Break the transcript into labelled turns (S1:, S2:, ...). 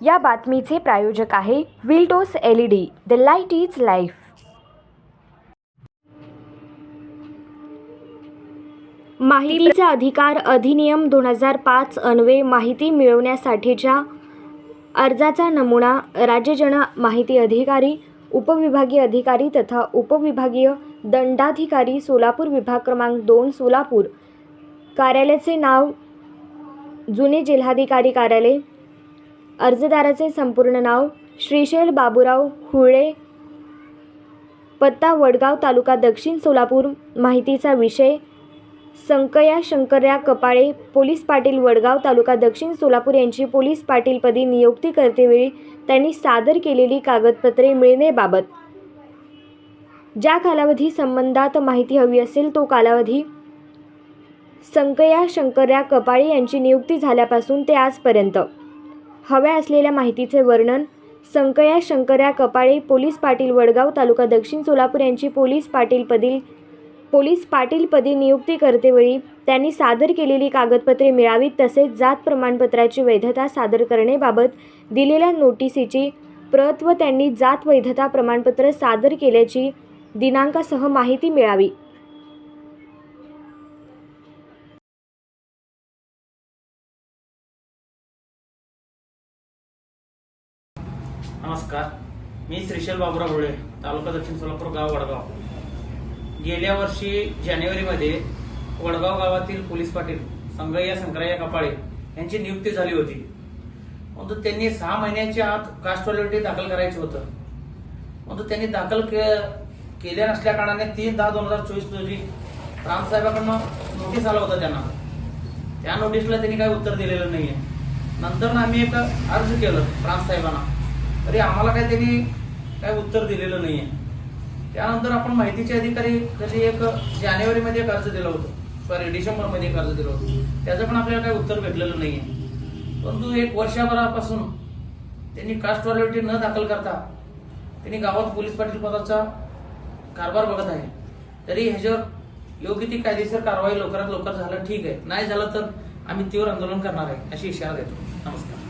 S1: या बातमीचे प्रायोजक आहे विल्डोस L E D the light is life माहितीचा अधिकार अधिनियम दोन हजार पाच अन्वये माहिती मिळवण्यासाठीच्या अर्जाचा नमुना राज्यजन माहिती अधिकारी उपविभागीय अधिकारी तथा उपविभागीय दंडाधिकारी सोलापूर विभाग क्रमांक दोन सोलापूर. कार्यालयाचे नाव जुने जिल्हाधिकारी कार्यालय अर्जदाराचे संपूर्ण नाव श्रीशैल बाबूराव हुळे. पत्ता वडगाव तालुका दक्षिण सोलापूर माहितीचा विषय संकया शंकर्या कपाळे पोलीस पाटील वडगाव तालुका दक्षिण सोलापूर यांची पोलीस पाटीलपदी नियुक्ती करतेवेळी त्यांनी सादर केलेली कागदपत्रे मिळण्याबाबत. ज्या कालावधी संबंधात माहिती हवी असेल तो कालावधी संकया शंकर्या कपाळे यांची नियुक्ती झाल्यापासून ते आजपर्यंत. हव्या असलेल्या माहितीचे वर्णन संकया शंकर्या कपाळे पोलीस पाटील वडगाव तालुका दक्षिण सोलापूर यांची पोलीस पाटीलपदी पोलीस पाटीलपदी नियुक्ती करतेवेळी त्यांनी सादर केलेली कागदपत्रे मिळावीत तसेच जात प्रमाणपत्राची वैधता सादर करण्याबाबत दिलेल्या नोटिसीची प्रत व त्यांनी जात वैधता प्रमाणपत्र सादर केल्याची दिनांकासह माहिती मिळावी.
S2: नमस्कार. मी श्रीशैल बाबुराव भोळे तालुका दक्षिण सोलापूर गाव वडगाव. गेल्या वर्षी जानेवारीमध्ये वडगाव गावातील पोलीस पाटील संगय्या शंकरय्या कपाळे यांची नियुक्ती झाली होती. परंतु त्यांनी सहा महिन्याच्या आत कास्ट दाखल करायचं होतं. परंतु त्यांनी दाखल के- केल्या नसल्या कारणाने तीन दहा दोन हजार चोवीस रोजी रामसाहेबांकडनं नोटीस आला होता त्यांना. त्या नोटीसला त्यांनी काही उत्तर दिलेलं नाहीये. नंतर आम्ही एक अर्ज केलं रामसाहेबांना तरी आम्हाला काही त्यांनी काही उत्तर दिलेलं नाहीये. त्यानंतर आपण माहितीचे अधिकारी कधी एक जानेवारीमध्ये एक अर्ज दिलं होतं. सॉरी डिसेंबरमध्ये एक अर्ज दिलं होतं. त्याचं पण आपल्याला काही उत्तर भेटलेलं नाहीये. परंतु एक वर्षभरापासून त्यांनी कास्ट व्हॅलिडिटी न दाखल करता त्यांनी गावात पोलीस पाटील पदाचा कारभार बघत आहे. तरी ह्याच्यावर योग्य ती कायदेशीर कारवाई लवकरात लवकर झालं ठीक आहे. नाही झालं तर आम्ही तीव्र आंदोलन करणार आहे अशी इशारा देतो. नमस्कार.